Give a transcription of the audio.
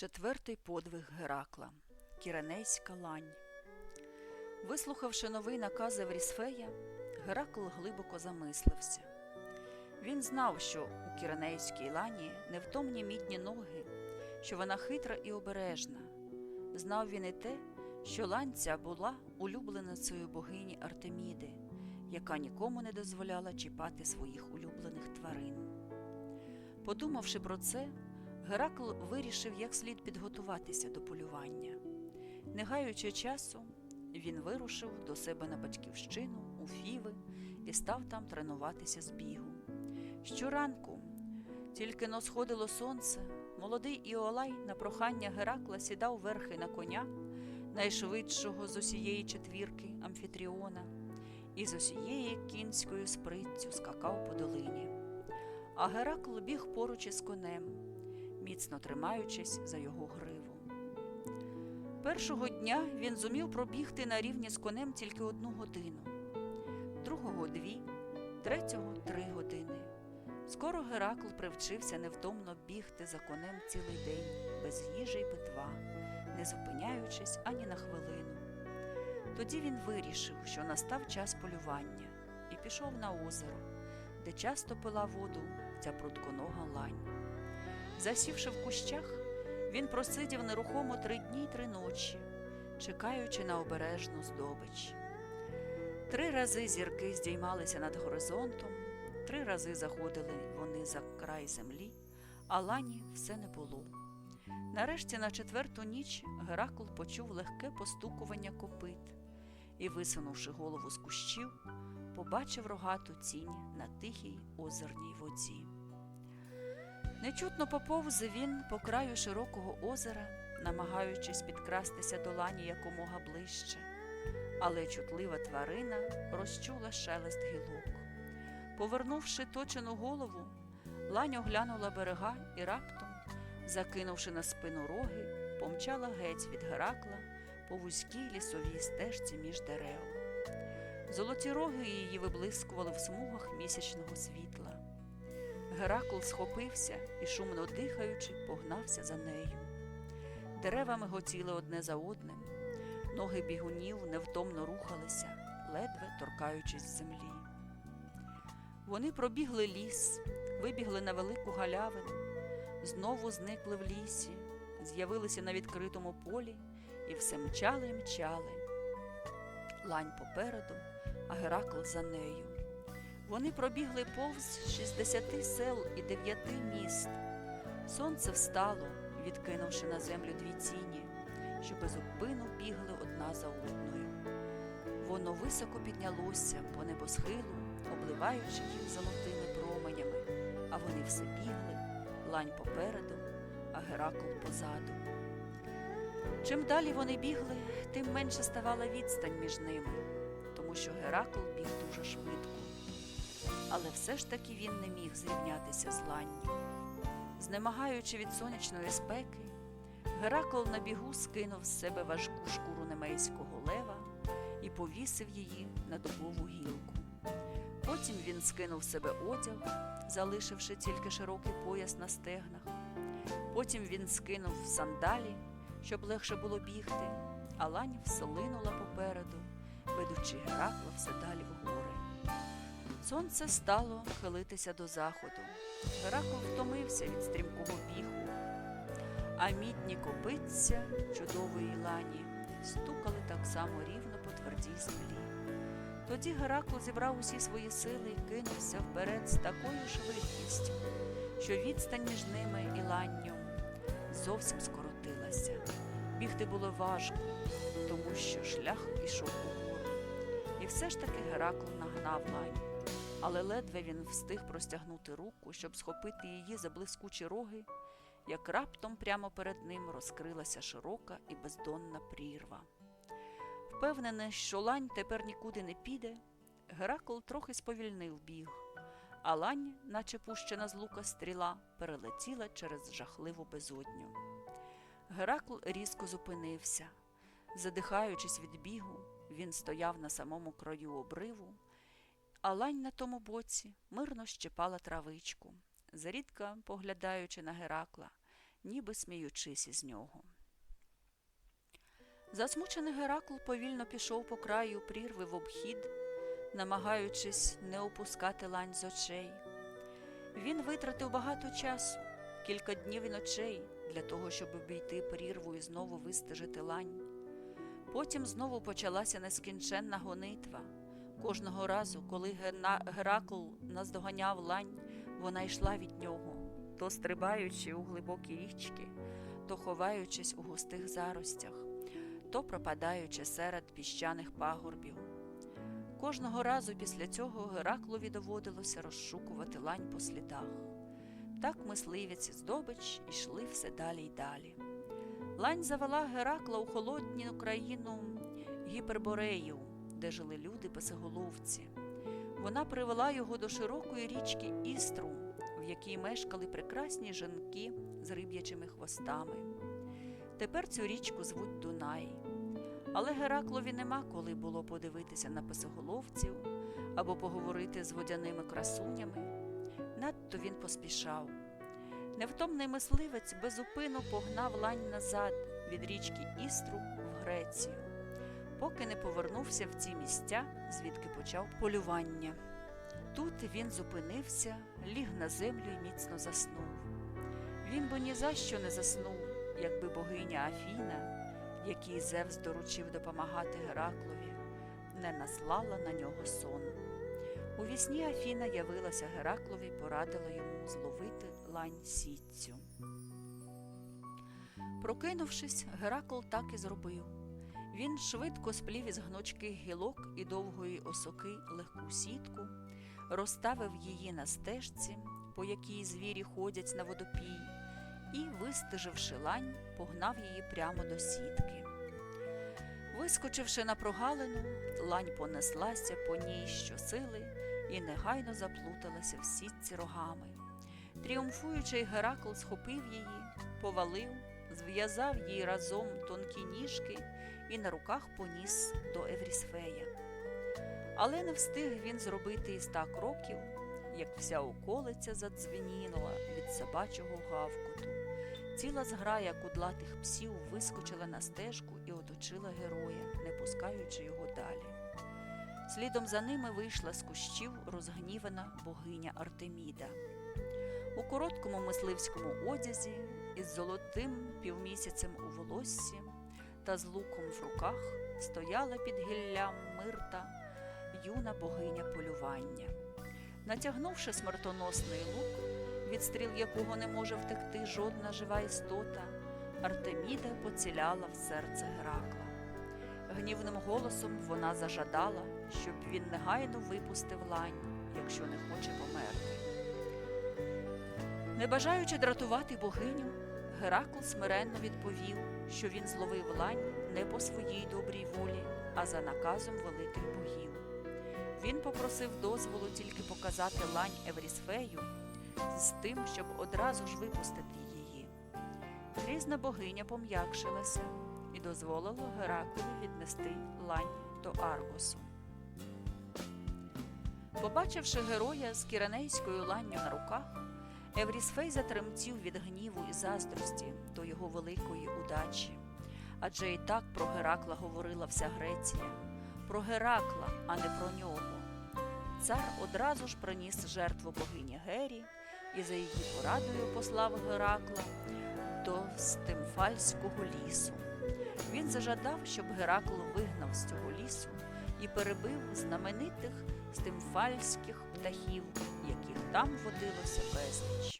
Четвертий подвиг Геракла Кіренейська лань. Вислухавши новий наказ Еврісфея, Геракл глибоко замислився. Він знав, що у Кіренейській лані невтомні мідні ноги, що вона хитра і обережна. Знав він і те, що лань ця була улюбленицею богині Артеміди, яка нікому не дозволяла чіпати своїх улюблених тварин. Подумавши про це, Геракл вирішив як слід підготуватися до полювання. Не гаючи часу, він вирушив до себе на батьківщину у Фіви і став там тренуватися з бігу. Щоранку, тільки но сходило сонце, молодий Іолай на прохання Геракла сідав верхи на коня, найшвидшого з усієї четвірки Амфітріона, і з усієї кінською сприттю скакав по долині. А Геракл біг поруч із конем, міцно тримаючись за його гриву. Першого дня він зумів пробігти на рівні з конем тільки одну годину, другого дві, третього три години. Скоро Геракл привчився невтомно бігти за конем цілий день, без їжі й питва, не зупиняючись ані на хвилину. Тоді він вирішив, що настав час полювання, і пішов на озеро, де часто пила воду ця прутконога лань. Засівши в кущах, він просидів нерухомо три дні й три ночі, чекаючи на обережну здобич. Три рази зірки здіймалися над горизонтом, три рази заходили вони за край землі, а лані все не було. Нарешті на четверту ніч Геракл почув легке постукування копит і, висунувши голову з кущів, побачив рогату тінь на тихій озерній воді. Нечутно поповз він по краю широкого озера, намагаючись підкрастися до лані якомога ближче, але чутлива тварина розчула шелест гілок. Повернувши точену голову, лань оглянула берега і раптом, закинувши на спину роги, помчала геть від Геракла по вузькій лісовій стежці між дерев. Золоті роги її виблискували в смугах місячного світла. Геракл схопився і, шумно дихаючи, погнався за нею. Дерева миготіли одне за одним, ноги бігунів невтомно рухалися, ледве торкаючись землі. Вони пробігли ліс, вибігли на велику галявину, знову зникли в лісі, з'явилися на відкритому полі і все мчали мчали. Лань попереду, а Геракл за нею. Вони пробігли повз 60 сел і дев'яти міст. Сонце встало, відкинувши на землю дві тіні, що безупину бігли одна за одною. Воно високо піднялося по небосхилу, обливаючи їх золотими променями, а вони все бігли, лань попереду, а Геракл позаду. Чим далі вони бігли, тим менше ставала відстань між ними, тому що Геракл біг дуже швидко але все ж таки він не міг зрівнятися з ланню. Знемагаючи від сонячної спеки, Геракл на бігу скинув з себе важку шкуру немейського лева і повісив її на дубову гілку. Потім він скинув себе одяг, залишивши тільки широкий пояс на стегнах. Потім він скинув сандалі, щоб легше було бігти, а лань вселинула попереду, ведучи Геракла все далі вгори. Сонце стало хилитися до заходу. Геракл втомився від стрімкого бігу, а мідні копитця чудової лані стукали так само рівно по твердій землі. Тоді Геракл зібрав усі свої сили і кинувся вперед з такою швидкістю, що відстань між ними і ланню зовсім скоротилася. Бігти було важко, тому що шлях ішов угору. І все ж таки Геракл нагнав лань але ледве він встиг простягнути руку, щоб схопити її за блискучі роги, як раптом прямо перед ним розкрилася широка і бездонна прірва. Впевнений, що лань тепер нікуди не піде, Геракл трохи сповільнив біг, а лань, наче пущена з лука стріла, перелетіла через жахливу безодню. Геракл різко зупинився. Задихаючись від бігу, він стояв на самому краю обриву, а лань на тому боці мирно щепала травичку, зарідка поглядаючи на Геракла, ніби сміючись із нього. Засмучений Геракл повільно пішов по краю прірви в обхід, намагаючись не опускати лань з очей. Він витратив багато часу, кілька днів і ночей для того, щоб обійти прірву і знову вистежити лань. Потім знову почалася нескінченна гонитва. Кожного разу, коли Геракл наздоганяв лань, вона йшла від нього, то стрибаючи у глибокі річки, то ховаючись у густих заростях, то пропадаючи серед піщаних пагорбів. Кожного разу після цього Гераклові доводилося розшукувати лань по слідах. Так мисливець і здобич ішли все далі й далі. Лань завела Геракла у холодну країну Гіпербореїв, де жили люди песеголовці. Вона привела його до широкої річки Істру, в якій мешкали прекрасні жінки з риб'ячими хвостами. Тепер цю річку звуть Дунай. Але Гераклові нема коли було подивитися на песеголовців або поговорити з водяними красунями. Надто він поспішав. Невтомний мисливець безупину погнав лань назад від річки Істру в Грецію, поки не повернувся в ці місця, звідки почав полювання. Тут він зупинився, ліг на землю і міцно заснув. Він би ні за що не заснув, якби богиня Афіна, якій Зевс доручив допомагати Гераклові, не наслала на нього сон. У вісні Афіна явилася Гераклові і порадила йому зловити лань сітцю. Прокинувшись, Геракл так і зробив. Він швидко сплів із гнучких гілок і довгої осоки легку сітку, розставив її на стежці, по якій звірі ходять на водопій, і, вистеживши лань, погнав її прямо до сітки. Вискочивши на прогалину, лань понеслася по ній щосили і негайно заплуталася в сітці рогами. Тріумфуючий Геракл схопив її, повалив, зв'язав їй разом тонкі ніжки і на руках поніс до Еврісфея. Але не встиг він зробити і ста кроків, як вся околиця задзвеніла від собачого гавкоту. Ціла зграя кудлатих псів вискочила на стежку і оточила героя, не пускаючи його далі. Слідом за ними вийшла з кущів розгнівана богиня Артеміда. У короткому мисливському одязі із золотим півмісяцем у волоссі та з луком в руках стояла під гіллям мирта юна богиня полювання. Натягнувши смертоносний лук, від стріл якого не може втекти жодна жива істота, Артеміда поціляла в серце Геракла. Гнівним голосом вона зажадала, щоб він негайно випустив лань, якщо не хоче померти. Не бажаючи дратувати богиню, Геракл смиренно відповів, що він зловив лань не по своїй добрій волі, а за наказом великих богів. Він попросив дозволу тільки показати лань Еврісфею з тим, щоб одразу ж випустити її. Грізна богиня пом'якшилася і дозволила Гераклу віднести лань до Аргосу. Побачивши героя з кіранейською ланню на руках, Еврісфей затремтів від гніву і заздрості до його великої удачі. Адже і так про Геракла говорила вся Греція, про Геракла, а не про нього. Цар одразу ж приніс жертву богині Гері і за її порадою послав Геракла до Стимфальського лісу. Він зажадав, щоб Геракл вигнав з цього лісу і перебив знаменитих стимфальських птахів, яких там водилося безліч.